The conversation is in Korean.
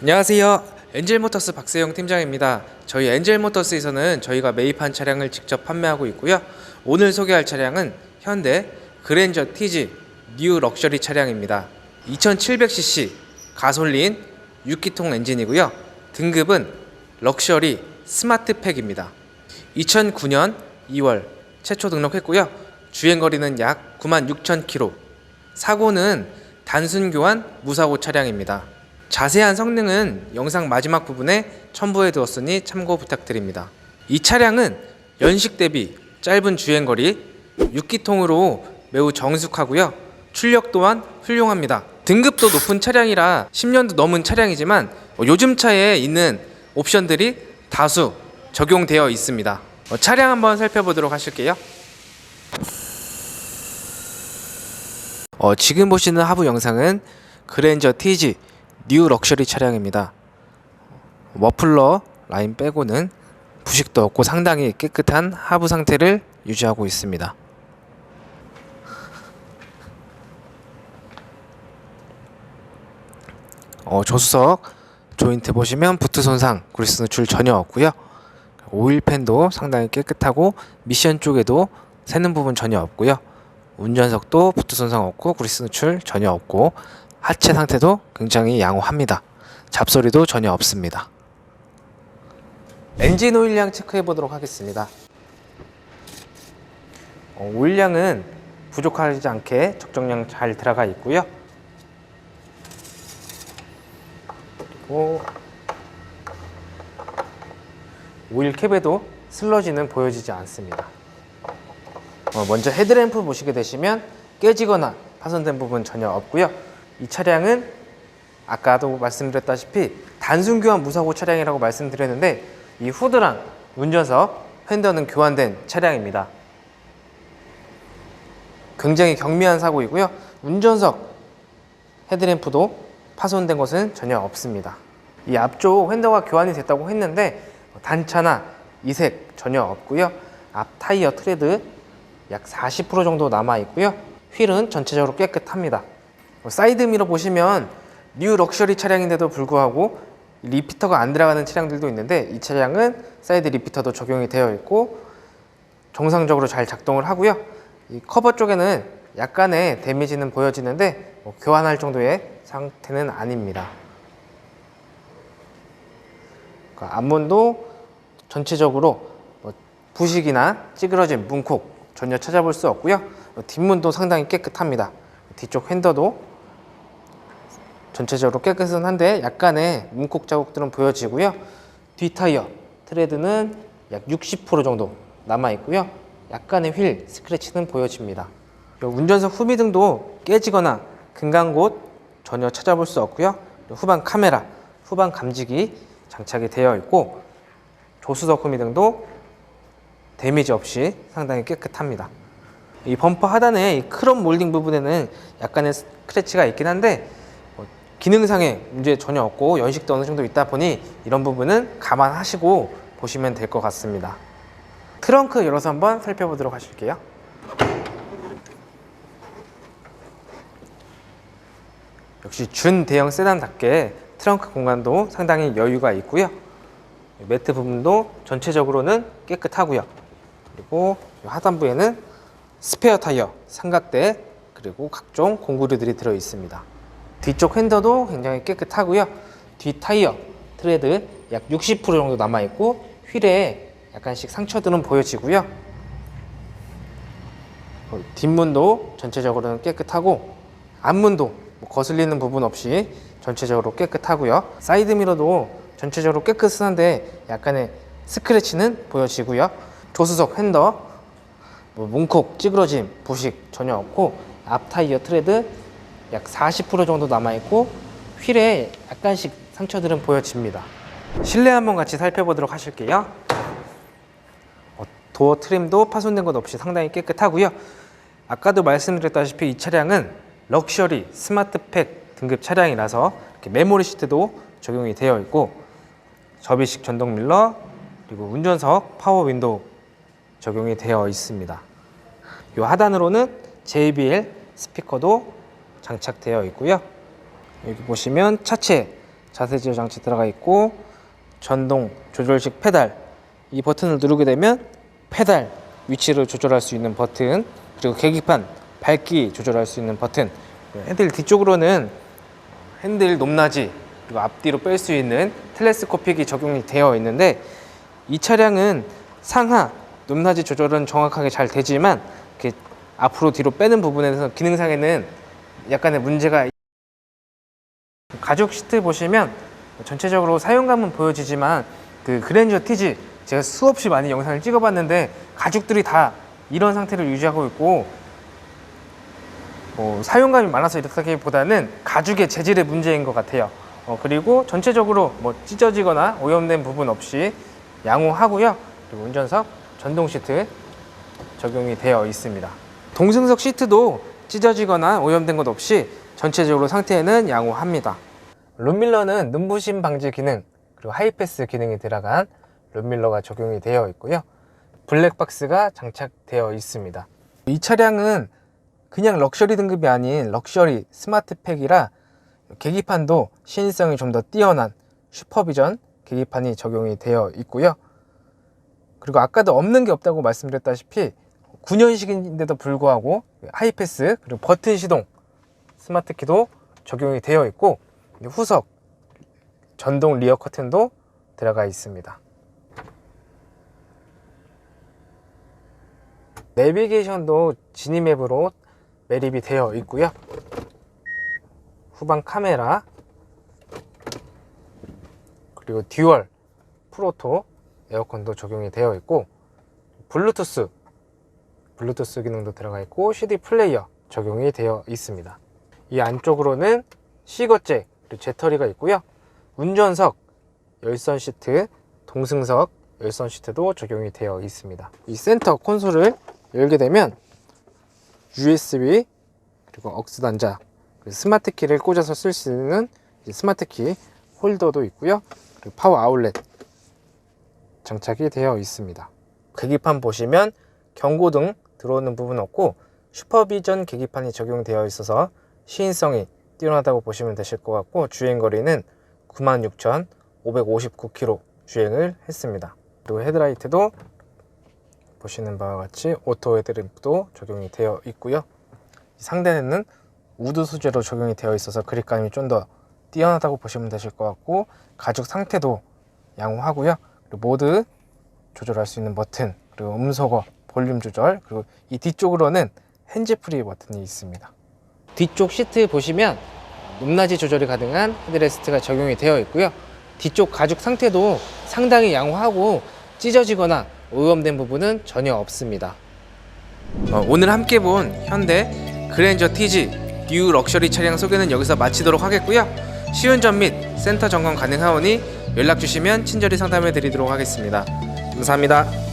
안녕하세요. 엔젤모터스 박세영 팀장입니다. 저희 엔젤모터스에서는 저희가 매입한 차량을 직접 판매하고 있고요. 오늘 소개할 차량은 현대 그랜저 TG 뉴 럭셔리 차량입니다. 2700cc 가솔린 6기통 엔진이고요. 등급은 럭셔리 스마트팩입니다. 2009년 2월 최초 등록했고요. 주행 거리는 약 96,000km. 사고는 단순 교환 무사고 차량입니다. 자세한 성능은 영상 마지막 부분에 첨부해 두었으니 참고 부탁드립니다. 이 차량은 연식 대비 짧은 주행 거리 6기통으로 매우 정숙하고요. 출력 또한 훌륭합니다. 등급도 높은 차량이라 10년도 넘은 차량이지만 어, 요즘 차에 있는 옵션들이 다수 적용되어 있습니다. 어, 차량 한번 살펴보도록 하실게요. 어, 지금 보시는 하부 영상은 그랜저 TG 뉴 럭셔리 차량입니다. 머플러 라인 빼고는 부식도 없고 상당히 깨끗한 하부 상태를 유지하고 있습니다. 어, 조수석 조인트 보시면 부트 손상, 그리스 노출 전혀 없고요. 오일 팬도 상당히 깨끗하고 미션 쪽에도 새는 부분 전혀 없고요. 운전석도 부트 손상 없고 그리스 노출 전혀 없고 하체 상태도 굉장히 양호합니다. 잡소리도 전혀 없습니다. 엔진 오일량 체크해 보도록 하겠습니다. 어, 오일량은 부족하지 않게 적정량 잘 들어가 있고요. 그리고 오일 캡에도 슬러지는 보여지지 않습니다. 어, 먼저 헤드램프 보시게 되시면 깨지거나 파손된 부분 전혀 없고요. 이 차량은 아까도 말씀드렸다시피 단순 교환 무사고 차량이라고 말씀드렸는데 이 후드랑 운전석, 핸더는 교환된 차량입니다. 굉장히 경미한 사고이고요. 운전석 헤드램프도 파손된 것은 전혀 없습니다. 이 앞쪽 핸더가 교환이 됐다고 했는데 단차나 이색 전혀 없고요. 앞 타이어 트레드 약 40% 정도 남아 있고요. 휠은 전체적으로 깨끗합니다. 사이드 미러 보시면 뉴 럭셔리 차량인데도 불구하고 리피터가 안 들어가는 차량들도 있는데 이 차량은 사이드 리피터도 적용이 되어 있고 정상적으로 잘 작동을 하고요. 이 커버 쪽에는 약간의 데미지는 보여지는데 뭐 교환할 정도의 상태는 아닙니다. 그러니까 앞문도 전체적으로 뭐 부식이나 찌그러진 문콕 전혀 찾아볼 수 없고요. 뒷문도 상당히 깨끗합니다. 뒤쪽 핸더도 전체적으로 깨끗은 한데 약간의 문콕 자국들은 보여지고요. 뒤 타이어 트레드는 약 60% 정도 남아 있고요. 약간의 휠 스크래치는 보여집니다. 이 운전석 후미등도 깨지거나 금간 곳 전혀 찾아볼 수 없고요. 후방 카메라, 후방 감지기 장착이 되어 있고 조수석 후미등도 데미지 없이 상당히 깨끗합니다. 이 범퍼 하단에 이 크롬 몰딩 부분에는 약간의 스크래치가 있긴 한데 뭐 기능상의 문제 전혀 없고 연식도 어느 정도 있다 보니 이런 부분은 감안하시고 보시면 될 것 같습니다. 트렁크 열어서 한번 살펴보도록 하실게요. 역시 준 대형 세단답게 트렁크 공간도 상당히 여유가 있고요. 매트 부분도 전체적으로는 깨끗하고요. 그리고 이 하단부에는 스페어 타이어, 삼각대, 그리고 각종 공구류들이 들어 있습니다. 뒤쪽 핸더도 굉장히 깨끗하고요. 뒤 타이어, 트레드 약 60% 정도 남아 있고 휠에 약간씩 상처들은 보여지고요. 어, 뒷문도 전체적으로는 깨끗하고 앞문도 뭐 거슬리는 부분 없이 전체적으로 깨끗하고요. 사이드 미러도 전체적으로 깨끗한데 약간의 스크래치는 보여지고요. 조수석 핸더 뭐 문콕, 찌그러짐, 부식 전혀 없고 앞 타이어 트레드 약 40% 정도 남아 있고 휠에 약간씩 상처들은 보여집니다. 실내 한번 같이 살펴보도록 하실게요. 어, 도어 트림도 파손된 것 없이 상당히 깨끗하고요. 아까도 말씀드렸다시피 이 차량은 럭셔리 스마트팩 등급 차량이라서 메모리 시트도 적용이 되어 있고 접이식 전동 밀러 그리고 운전석 파워 윈도우 적용이 되어 있습니다. 이 하단으로는 JBL 스피커도 장착되어 있고요. 여기 보시면 차체 자세 제어 장치 들어가 있고 전동 조절식 페달 이 버튼을 누르게 되면 페달 위치를 조절할 수 있는 버튼 그리고 계기판 밝기 조절할 수 있는 버튼 핸들 뒤쪽으로는 핸들 높낮이 그리고 앞뒤로 뺄 수 있는 텔레스코픽이 적용이 되어 있는데 이 차량은 상하 높낮이 조절은 정확하게 잘 되지만 이렇게 앞으로 뒤로 빼는 부분에서 기능상에는 약간의 문제가 있- 가죽 시트 보시면 전체적으로 사용감은 보여지지만 그 그랜저 티지 제가 수없이 많이 영상을 찍어봤는데 가죽들이 다 이런 상태를 유지하고 있고 뭐 사용감이 많아서 이렇다기보다는 가죽의 재질의 문제인 것 같아요. 어, 그리고 전체적으로 뭐 찢어지거나 오염된 부분 없이 양호하고요. 그리고 운전석 전동 시트 적용이 되어 있습니다. 동승석 시트도 찢어지거나 오염된 것 없이 전체적으로 상태는 양호합니다. 룸밀러는 눈부심 방지 기능 그리고 하이패스 기능이 들어간 룸밀러가 적용이 되어 있고요. 블랙박스가 장착되어 있습니다. 이 차량은 그냥 럭셔리 등급이 아닌 럭셔리 스마트팩이라 계기판도 시인성이 좀 더 뛰어난 슈퍼비전 계기판이 적용이 되어 있고요. 그리고 아까도 없는 게 없다고 말씀드렸다시피 9년식인데도 불구하고 하이패스 그리고 버튼 시동 스마트 키도 적용이 되어 있고 후석 전동 리어 커튼도 들어가 있습니다. 내비게이션도 지니맵으로 매립이 되어 있고요. 후방 카메라 그리고 듀얼 프로토 에어컨도 적용이 되어 있고 블루투스 블루투스 기능도 들어가 있고 CD 플레이어 적용이 되어 있습니다. 이 안쪽으로는 시거잭 그리고 재터리가 있고요. 운전석 열선 시트 동승석 열선 시트도 적용이 되어 있습니다. 이 센터 콘솔을 열게 되면 USB 그리고 억스 단자 스마트 키를 꽂아서 쓸 수 있는 이 스마트 키 홀더도 있고요. 그리고 파워 아울렛 장착이 되어 있습니다. 계기판 보시면 경고등 들어오는 부분 없고 슈퍼비전 계기판이 적용되어 있어서 시인성이 뛰어나다고 보시면 되실 것 같고 주행거리는 96,559km 주행을 했습니다. 그리고 헤드라이트도 보시는 바와 같이 오토 헤드램프도 적용이 되어 있고요. 상단에는 우드 소재로 적용이 되어 있어서 그립감이 좀 더 뛰어나다고 보시면 되실 것 같고 가죽 상태도 양호하고요. 그리고 모드 조절할 수 있는 버튼 그리고 음소거 볼륨 조절 그리고 이 뒤쪽으로는 핸즈프리 버튼이 있습니다. 뒤쪽 시트 보시면 높낮이 조절이 가능한 헤드레스트가 적용이 되어 있고요. 뒤쪽 가죽 상태도 상당히 양호하고 찢어지거나 오염된 부분은 전혀 없습니다. 어, 오늘 함께 본 현대 그랜저 TG 뉴 럭셔리 차량 소개는 여기서 마치도록 하겠고요. 시운전 및 센터 점검 가능하오니 연락 주시면 친절히 상담해 드리도록 하겠습니다. 감사합니다.